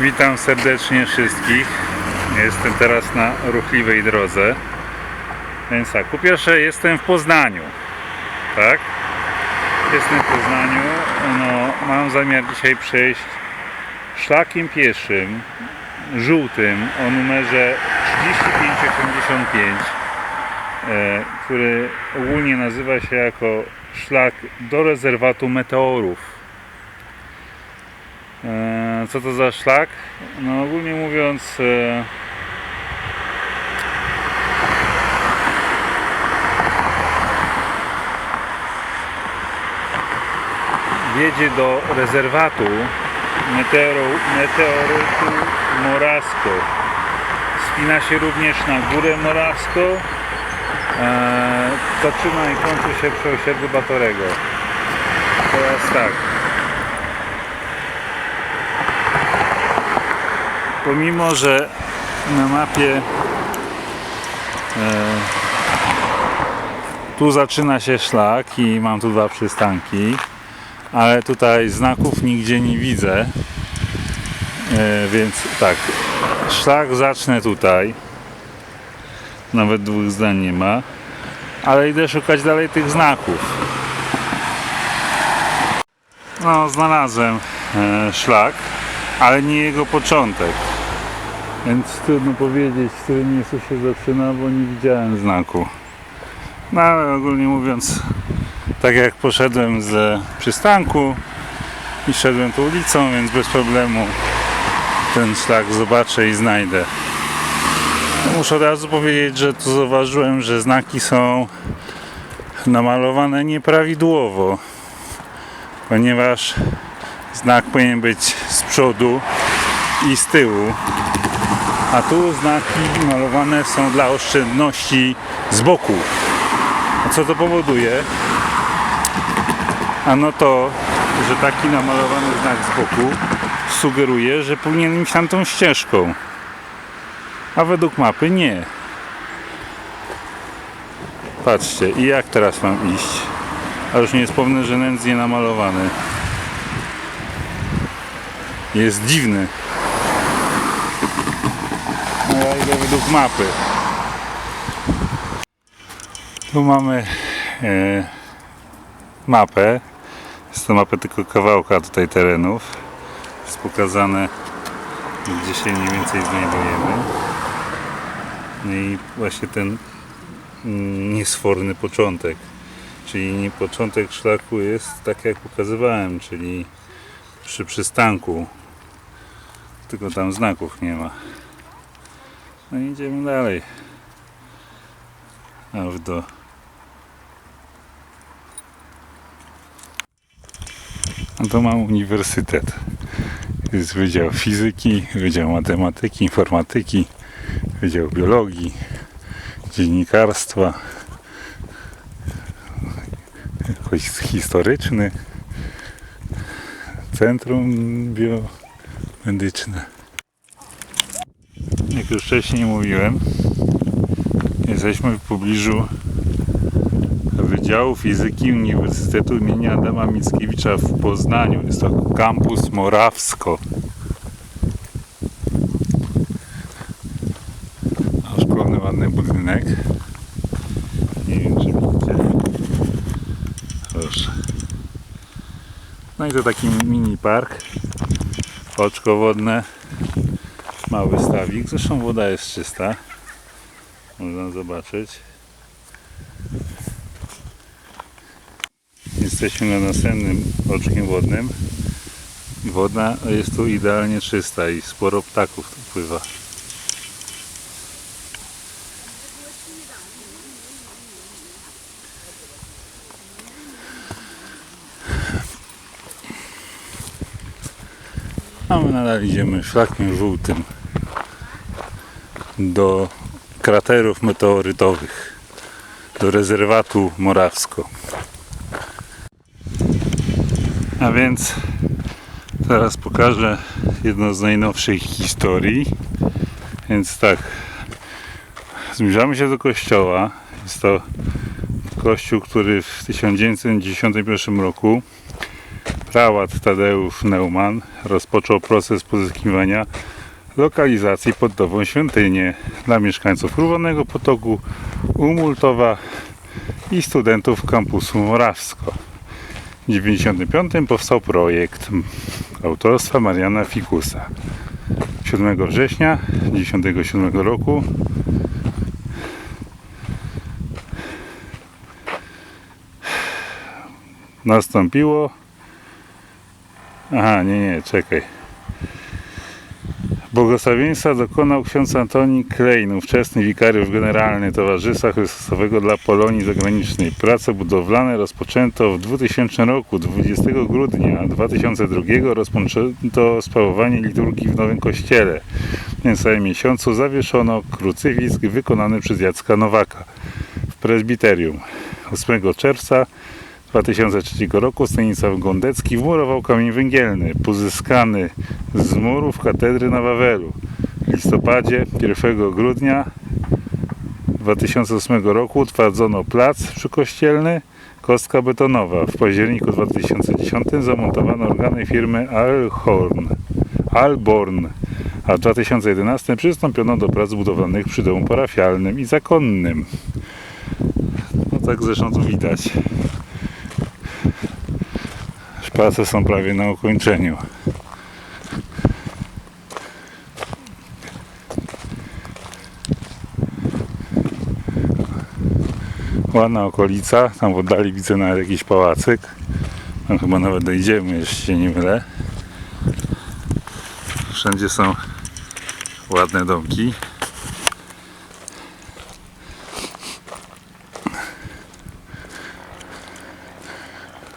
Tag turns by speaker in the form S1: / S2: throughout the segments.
S1: Witam serdecznie wszystkich. Jestem teraz na ruchliwej drodze. Więc tak, po pierwsze jestem w Poznaniu. Tak? Jestem w Poznaniu. No, mam zamiar dzisiaj przejść szlakiem pieszym, żółtym o numerze 3585, e, który ogólnie nazywa się jako szlak do rezerwatu meteorów. E, Co to za szlak? No ogólnie mówiąc e, wiedzie do rezerwatu meteoru, meteorytu Morawsko. Spina się również na górę Morawsko. E, zaczyna i kończy się przy osiedlu Batorego. Teraz tak. Pomimo, że na mapie e, tu zaczyna się szlak i mam tu dwa przystanki, ale tutaj znaków nigdzie nie widzę. E, więc tak, szlak zacznę tutaj. Nawet dwóch zdań nie ma, ale idę szukać dalej tych znaków. No, znalazłem e, szlak, ale nie jego początek. Więc trudno powiedzieć, w którym miejscu się zaczyna, bo nie widziałem znaku. No ale ogólnie mówiąc, tak jak poszedłem z przystanku i szedłem tą ulicą, więc bez problemu ten szlak zobaczę i znajdę. Muszę od razu powiedzieć, że tu zauważyłem, że znaki są namalowane nieprawidłowo, ponieważ znak powinien być z przodu i z tyłu a tu znaki malowane są dla oszczędności z boku. A co to powoduje? Ano to, że taki namalowany znak z boku sugeruje, że powinien iść tamtą ścieżką. A według mapy nie. Patrzcie, i jak teraz mam iść? A już nie wspomnę, że nędznie namalowany. Jest dziwny. Ja idę według mapy. Tu mamy e, mapę. Jest to mapę tylko kawałka tutaj terenów. Jest pokazane gdzie się mniej więcej znajdujemy. No i właśnie ten mm, niesforny początek. Czyli początek szlaku jest tak jak pokazywałem, czyli przy przystanku. Tylko tam znaków nie ma. No idziemy dalej. Aż do A to mam uniwersytet. Jest Wydział Fizyki, Wydział Matematyki, Informatyki, Wydział Biologii, Dziennikarstwa, jakoś historyczny, Centrum Biomedyczne. Jak już wcześniej mówiłem, jesteśmy w pobliżu Wydziału Fizyki Uniwersytetu im. Adama Mickiewicza w Poznaniu. Jest to kampus Morawsko. A szkolny ładny budynek. Nie wiem czy widzicie. Proszę. No i to taki mini park. Oczko wodne mały stawik. Zresztą woda jest czysta. Można zobaczyć. Jesteśmy na następnym oczkiem wodnym. Woda jest tu idealnie czysta i sporo ptaków tu pływa. A my nadal idziemy szlakiem żółtym do kraterów meteorytowych, do rezerwatu Morawsko. A więc teraz pokażę jedną z najnowszych historii. Więc tak, zbliżamy się do kościoła. Jest to kościół, który w 1991 roku prałat Tadeusz Neumann rozpoczął proces pozyskiwania lokalizacji pod nową świątynię dla mieszkańców Różanego Potoku, Umultowa i studentów kampusu Morawsko. W 1995 powstał projekt autorstwa Mariana Fikusa. 7 września 1997 roku nastąpiło. Aha, nie, nie, czekaj. Błogosławieństwa dokonał ksiądz Antoni Klejn, ówczesny wikariusz generalny Towarzystwa Chrystusowego dla Polonii Zagranicznej. Prace budowlane rozpoczęto w 2000 roku. 20 grudnia 2002 rozpoczęto sprawowanie liturgii w Nowym Kościele. W tym samym miesiącu zawieszono krucyfiks wykonany przez Jacka Nowaka w prezbiterium. 8 czerwca 2003 roku Stanisław Gondecki wmurował kamień węgielny pozyskany z murów katedry na Wawelu. W listopadzie 1 grudnia 2008 roku utwardzono plac przykościelny, kostka betonowa. W październiku 2010 zamontowano organy firmy Alhorn, Alborn, a w 2011 przystąpiono do prac budowlanych przy domu parafialnym i zakonnym. No tak zresztą tu widać. Prace są prawie na ukończeniu. Ładna okolica, tam w oddali widzę nawet jakiś pałacyk. Tam chyba nawet dojdziemy, jeśli się nie mylę. Wszędzie są ładne domki.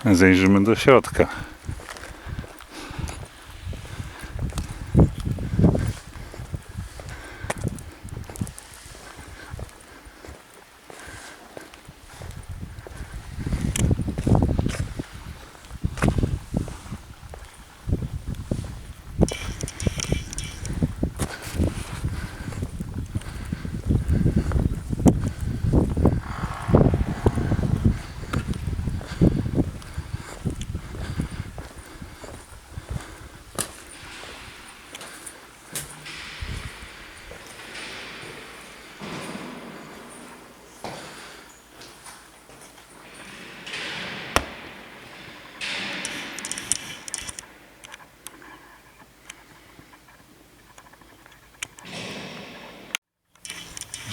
S1: Zajrzymy do środka.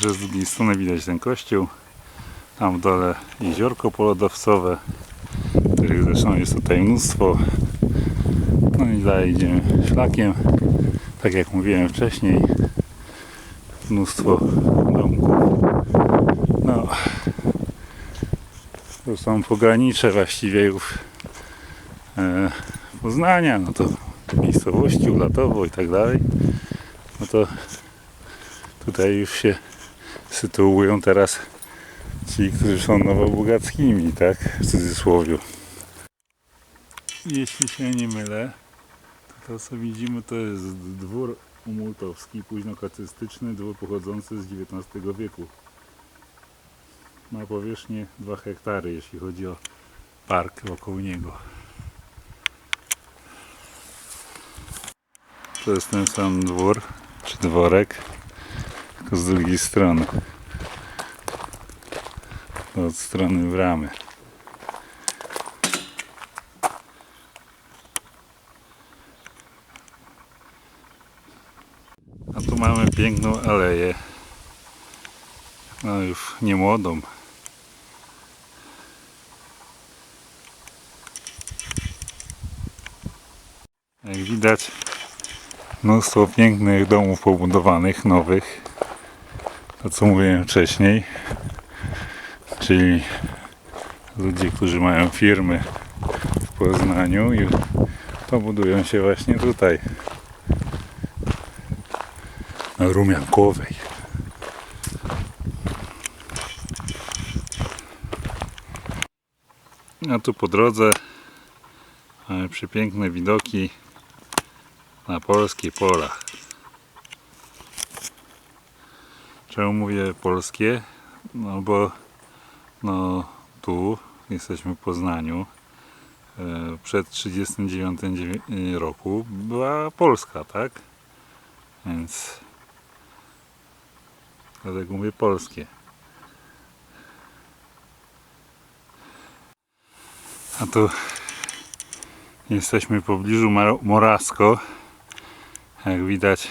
S1: Że z drugiej strony widać ten kościół. Tam w dole jeziorko polodowcowe, których zresztą jest tutaj mnóstwo. No i dalej idziemy szlakiem. Tak jak mówiłem wcześniej, mnóstwo domków. No, to są pogranicze właściwie już e, Poznania, no to miejscowości, Ulatowo i tak dalej. No to tutaj już się sytuują teraz ci, którzy są nowobogackimi, tak? W cudzysłowie. Jeśli się nie mylę, to to co widzimy to jest dwór umultowski, późnoklassystyczny, dwór pochodzący z XIX wieku. Ma powierzchnię 2 hektary, jeśli chodzi o park wokół niego. To jest ten sam dwór, czy dworek, tylko z drugiej strony. Od strony bramy. A tu mamy piękną aleję. No już nie młodą. Jak widać mnóstwo pięknych domów pobudowanych, nowych. To co mówiłem wcześniej. Czyli ludzie, którzy mają firmy w Poznaniu i to budują się właśnie tutaj. Na Rumiankowej. A tu po drodze mamy przepiękne widoki na polskie pola. Czemu mówię polskie? No bo no tu jesteśmy w Poznaniu. e, przed 39 dziewię- roku była Polska, tak? Więc dlatego mówię polskie. A tu jesteśmy w pobliżu Morasko. Jak widać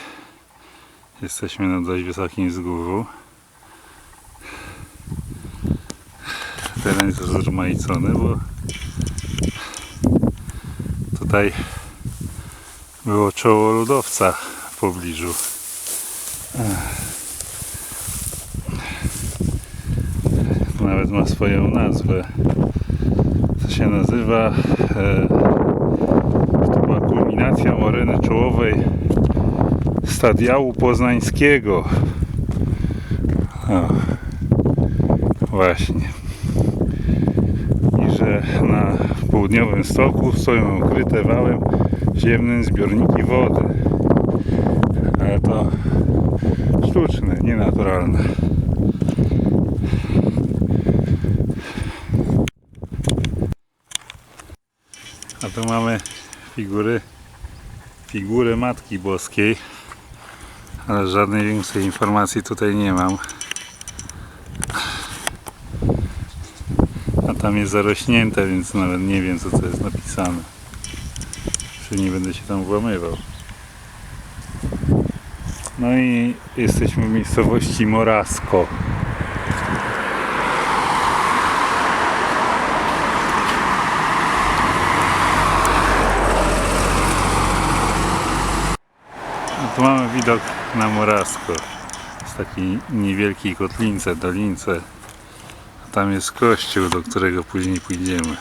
S1: jesteśmy na dość wysokim wzgórzu. Teren jest rozmaicony, bo tutaj było czoło lodowca w pobliżu. Nawet ma swoją nazwę. To się nazywa e, to była kulminacja moreny czołowej stadiału poznańskiego. O, właśnie że na południowym stoku stoją ukryte wałem ziemnym zbiorniki wody. Ale to sztuczne, nienaturalne. A tu mamy figury, figurę Matki Boskiej, ale żadnej większej informacji tutaj nie mam. Tam jest zarośnięte, więc nawet nie wiem co to jest napisane. Czy nie będę się tam włamywał. No i jesteśmy w miejscowości Morasko. A tu mamy widok na Morasko. Z takiej niewielkiej kotlince, dolince. Tam jest kościół, do którego później pójdziemy.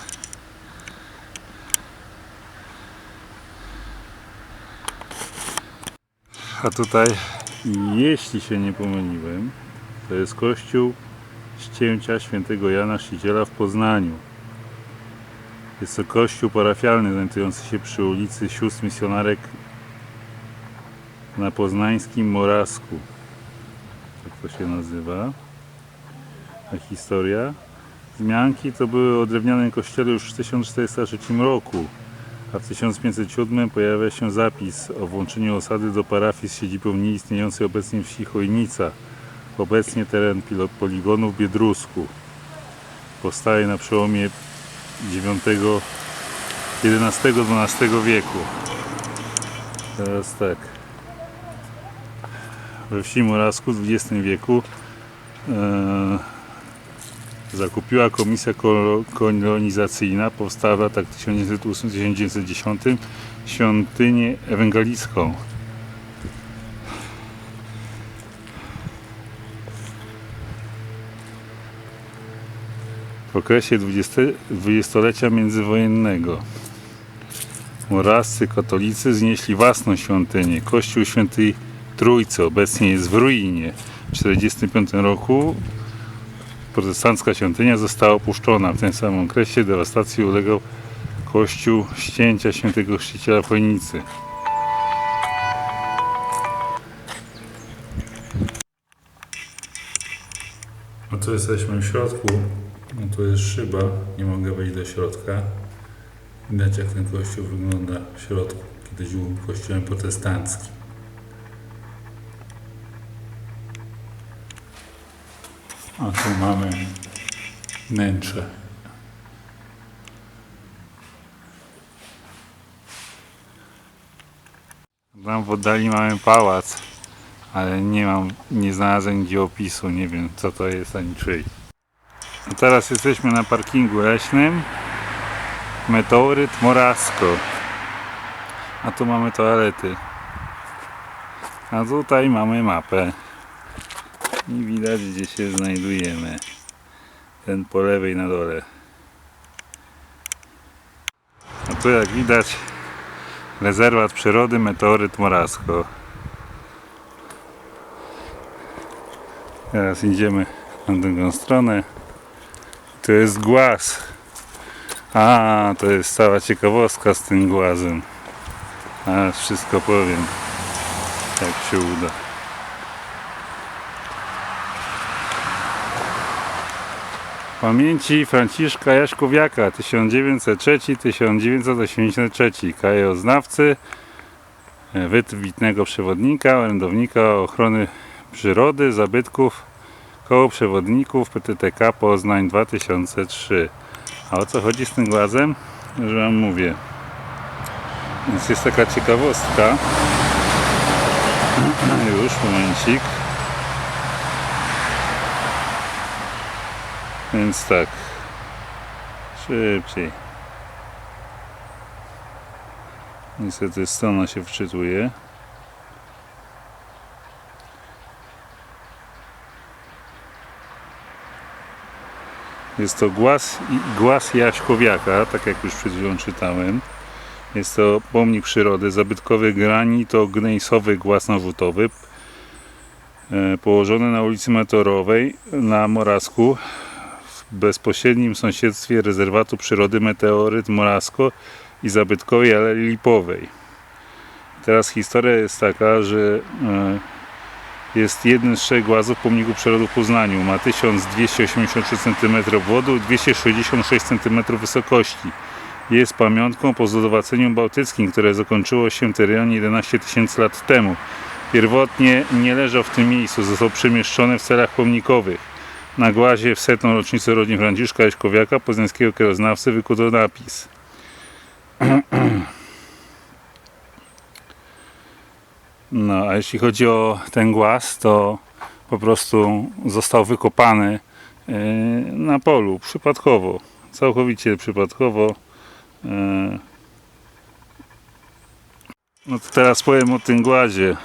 S1: A tutaj, jeśli się nie pomyliłem, to jest kościół ścięcia świętego Jana Chrzciciela w Poznaniu. Jest to kościół parafialny znajdujący się przy ulicy Sióstr Misjonarek na poznańskim Morasku. Tak to się nazywa historia. Zmianki to były o drewnianym kościele już w 1403 roku, a w 1507 pojawia się zapis o włączeniu osady do parafii z siedzibą nieistniejącej obecnie wsi Chojnica, obecnie teren poligonu w Biedrusku. Powstaje na przełomie IX, XI-XII wieku. Teraz tak. We wsi Morawsku w XX wieku e, zakupiła komisja kolo- kolonizacyjna, powstała w latach 1908-1910 świątynię ewangelicką. W okresie 20 dwudziestolecia międzywojennego Morawscy katolicy znieśli własną świątynię, kościół świętej Trójcy obecnie jest w ruinie. W 1945 roku protestancka świątynia została opuszczona. W tym samym okresie dewastacji ulegał kościół ścięcia świętego chrzciciela Chojnicy. No tu jesteśmy w środku. No tu jest szyba, nie mogę wejść do środka. Widać jak ten kościół wygląda w środku. Kiedyś był kościołem protestanckim. A tu mamy wnętrze. Tam w oddali mamy pałac, ale nie mam, nie znalazłem gdzie opisu, nie wiem co to jest ani czyj. A teraz jesteśmy na parkingu leśnym. Meteoryt Morasko. A tu mamy toalety. A tutaj mamy mapę. I widać gdzie się znajdujemy. Ten po lewej na dole. A tu jak widać rezerwat przyrody Meteoryt Morasko. Teraz idziemy na drugą stronę. To jest głaz. A, to jest cała ciekawostka z tym głazem. A, wszystko powiem. Jak się uda. Pamięci Franciszka Jaśkowiaka 1903-1983 krajoznawcy, e, wybitnego przewodnika, orędownika ochrony przyrody, zabytków, koło przewodników PTTK Poznań 2003. A o co chodzi z tym głazem? Że wam mówię. Więc jest taka ciekawostka. Już, momencik. Więc tak. Szybciej. Niestety strona się wczytuje. Jest to głaz, głaz Jaśkowiaka, tak jak już przed chwilą czytałem. Jest to pomnik przyrody, zabytkowy granito-gnejsowy głaz narzutowy, e, położony na ulicy Meteorowej na Morawsku w bezpośrednim sąsiedztwie rezerwatu przyrody Meteoryt Morasko i zabytkowej Alei Lipowej. Teraz historia jest taka, że e, jest jeden z trzech głazów pomniku przyrody w Poznaniu. Ma 1283 cm obwodu i 266 cm wysokości. Jest pamiątką po zlodowaceniu bałtyckim, które zakończyło się w rejonie 11 tysięcy lat temu. Pierwotnie nie leżał w tym miejscu, został przemieszczony w celach pomnikowych. Na głazie w setną rocznicę urodzin Franciszka Jaśkowiaka, poznańskiego krajoznawcy, wykuto napis. No, a jeśli chodzi o ten głaz, to po prostu został wykopany yy, na polu, przypadkowo, całkowicie przypadkowo. Yy. No to teraz powiem o tym głazie.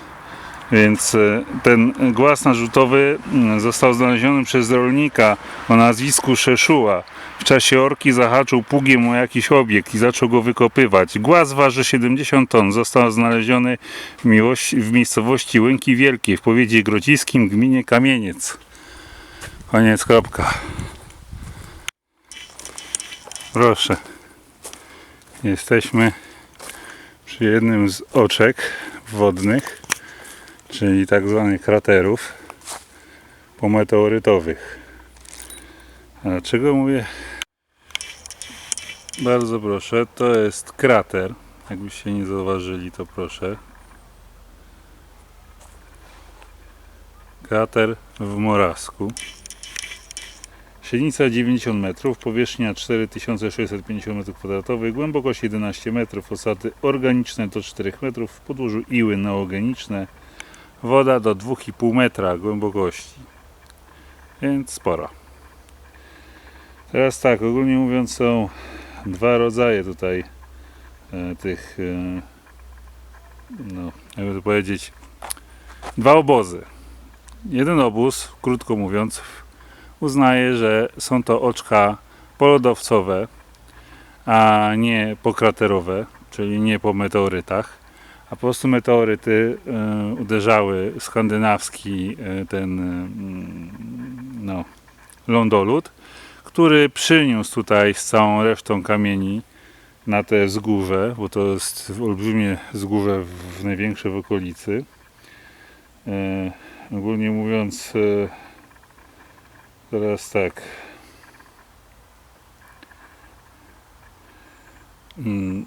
S1: Więc e, ten głaz narzutowy mm, został znaleziony przez rolnika o nazwisku Szeszuła. W czasie orki zahaczył pługiem o jakiś obiekt i zaczął go wykopywać. Głaz waży 70 ton. Został znaleziony w, miłości, w miejscowości Łęki Wielkiej w powiecie grodziskim gminie Kamieniec. Koniec, kropka. Proszę. Jesteśmy przy jednym z oczek wodnych czyli tak zwanych kraterów pometeorytowych. A dlaczego mówię? Bardzo proszę, to jest krater. Jakbyście nie zauważyli, to proszę. Krater w Morasku. Średnica 90 metrów, powierzchnia 4650 m2, głębokość 11 metrów, osady organiczne do 4 metrów, w podłożu iły neogeniczne, woda do 2,5 metra głębokości. Więc spora teraz tak, ogólnie mówiąc są dwa rodzaje tutaj e, tych e, no, jakby to powiedzieć dwa obozy. Jeden obóz, krótko mówiąc uznaje, że są to oczka polodowcowe a nie pokraterowe czyli nie po meteorytach a po prostu meteoryty e, uderzały skandynawski e, ten mm, no, lądolud, który przyniósł tutaj z całą resztą kamieni na te wzgórze, bo to jest olbrzymie wzgórze w największe w okolicy. E, ogólnie mówiąc, teraz tak. Mm,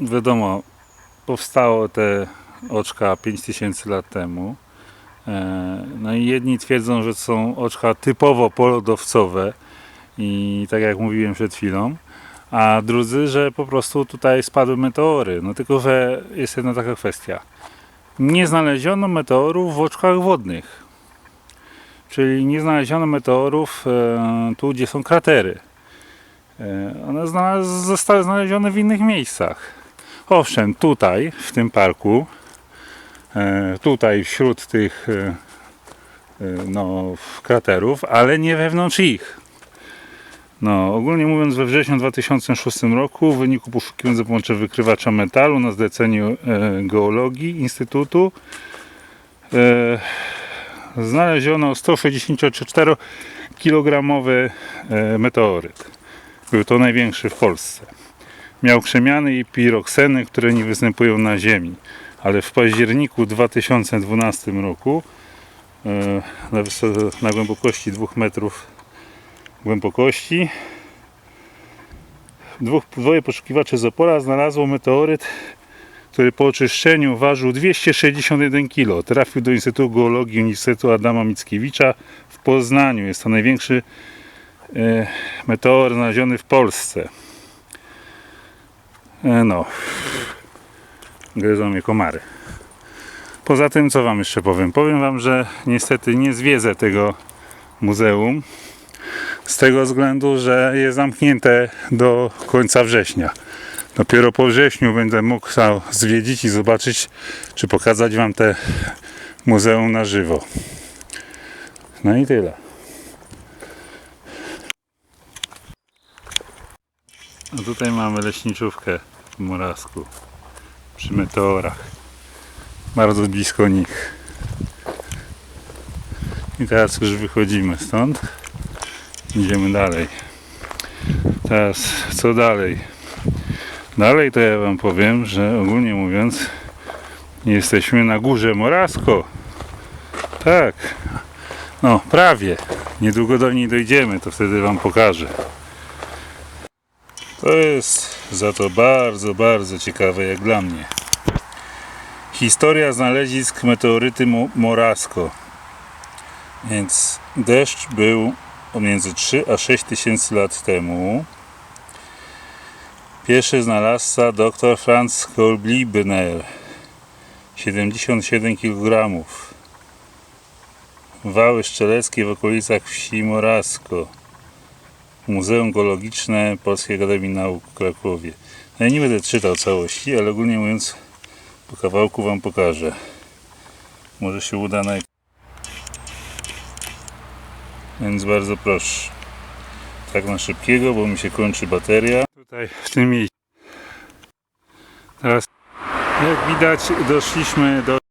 S1: wiadomo, powstało te oczka 5000 lat temu. E, no i jedni twierdzą, że są oczka typowo polodowcowe i tak jak mówiłem przed chwilą, a drudzy, że po prostu tutaj spadły meteory. No tylko, że jest jedna taka kwestia. Nie znaleziono meteorów w oczkach wodnych. Czyli nie znaleziono meteorów e, tu, gdzie są kratery. E, one zostały znalezione w innych miejscach. Owszem, tutaj w tym parku, e, tutaj wśród tych e, e, no, kraterów, ale nie wewnątrz ich. No, ogólnie mówiąc, we wrześniu 2006 roku w wyniku poszukiwań za pomocą wykrywacza metalu na zleceniu geologii Instytutu znaleziono 164 kg meteoryt. Był to największy w Polsce miał krzemiany i pirokseny, które nie występują na Ziemi. Ale w październiku 2012 roku e, na, na głębokości 2 metrów głębokości. Dwóch, dwoje poszukiwaczy z Opola znalazło meteoryt, który po oczyszczeniu ważył 261 kg. Trafił do Instytutu Geologii Uniwersytetu Adama Mickiewicza w Poznaniu. Jest to największy e, meteor znaleziony w Polsce. E, no. Gryzą mnie komary. Poza tym, co Wam jeszcze powiem? Powiem Wam, że niestety nie zwiedzę tego muzeum z tego względu, że jest zamknięte do końca września. Dopiero po wrześniu będę mógł zwiedzić i zobaczyć, czy pokazać Wam te muzeum na żywo. No i tyle. A tutaj mamy leśniczówkę w Morawsku przy meteorach. Bardzo blisko nich. I teraz już wychodzimy stąd. Idziemy dalej. Teraz co dalej? Dalej to ja wam powiem, że ogólnie mówiąc jesteśmy na górze Morasko. Tak. No, prawie. Niedługo do niej dojdziemy, to wtedy wam pokażę. To jest za to bardzo, bardzo ciekawe jak dla mnie. Historia znalezisk meteoryty Mo- Morasko. Więc deszcz był pomiędzy 3 a 6 tysięcy lat temu. Pierwszy znalazca dr Franz Kolblibner 77 kg. Wały szczeleckie w okolicach wsi Morasko. Muzeum Geologiczne Polskiej Akademii Nauk w Krakowie. No ja nie będę czytał całości, ale ogólnie mówiąc po kawałku Wam pokażę. Może się uda na Więc bardzo proszę. Tak na szybkiego, bo mi się kończy bateria. Tutaj w tym miejscu. Teraz jak widać doszliśmy do